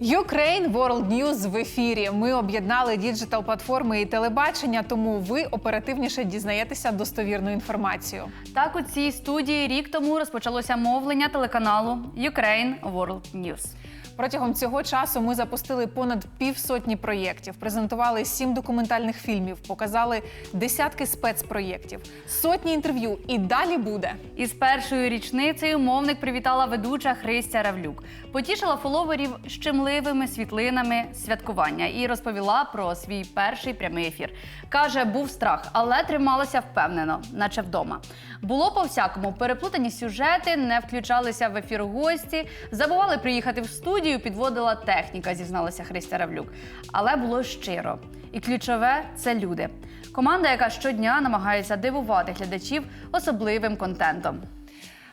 Ukraine World News в ефірі. Ми об'єднали діджитал платформи і телебачення, тому ви оперативніше дізнаєтеся достовірну інформацію. Так, у цій студії рік тому розпочалося мовлення телеканалу Ukraine World News. Протягом цього часу ми запустили понад півсотні проєктів, презентували сім документальних фільмів, показали десятки спецпроєктів, сотні інтерв'ю. І далі буде. Із першою річницею мовник привітала ведуча Христя Равлюк, потішила фоловерів щемливими світлинами святкування і розповіла про свій перший прямий ефір. Каже, був страх, але трималася впевнено, наче вдома. Було по всякому переплутані сюжети, не включалися в ефір гості, забували приїхати в студію, підводила техніка, зізналася Христя Равлюк. Але було щиро. І ключове це люди. Команда, яка щодня намагається дивувати глядачів особливим контентом.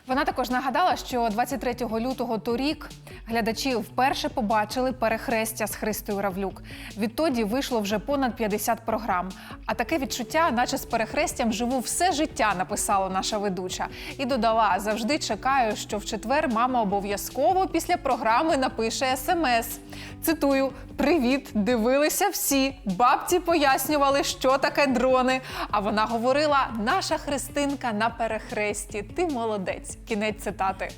Вона також нагадала, що 23 лютого торік глядачі вперше побачили перехрестя з Христою Равлюк. Відтоді вийшло вже понад 50 програм. А таке відчуття, наче з перехрестям живу все життя, написала наша ведуча. І додала: завжди чекаю, що в четвер мама обов'язково після програми напише смс. Цитую: Привіт, дивилися всі. Бабці пояснювали, що таке дрони. А вона говорила: наша Христинка на перехресті. Ти молодець. Кінець цитати.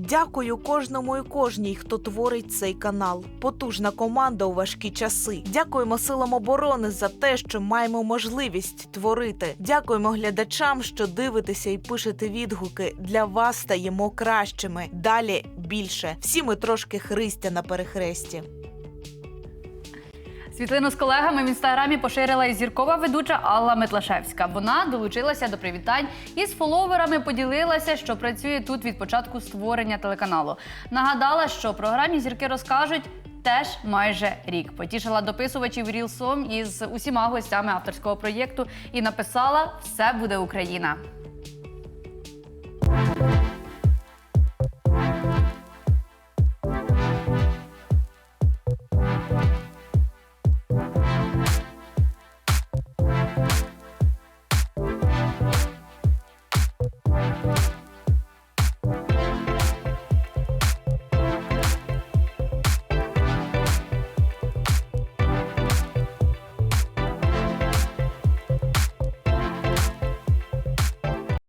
Дякую кожному і кожній, хто творить цей канал. Потужна команда у важкі часи. Дякуємо силам оборони за те, що маємо можливість творити. Дякуємо глядачам, що дивитеся і пишете відгуки. Для вас стаємо кращими. Далі більше. Всі ми трошки христя на перехресті. Світлину з колегами в інстаграмі поширила і зіркова ведуча Алла Метлашевська. Вона долучилася до привітань і з фоловерами поділилася, що працює тут від початку створення телеканалу. Нагадала, що програмі зірки розкажуть. Теж майже рік потішила дописувачів Рілсом із усіма гостями авторського проєкту і написала Все буде Україна.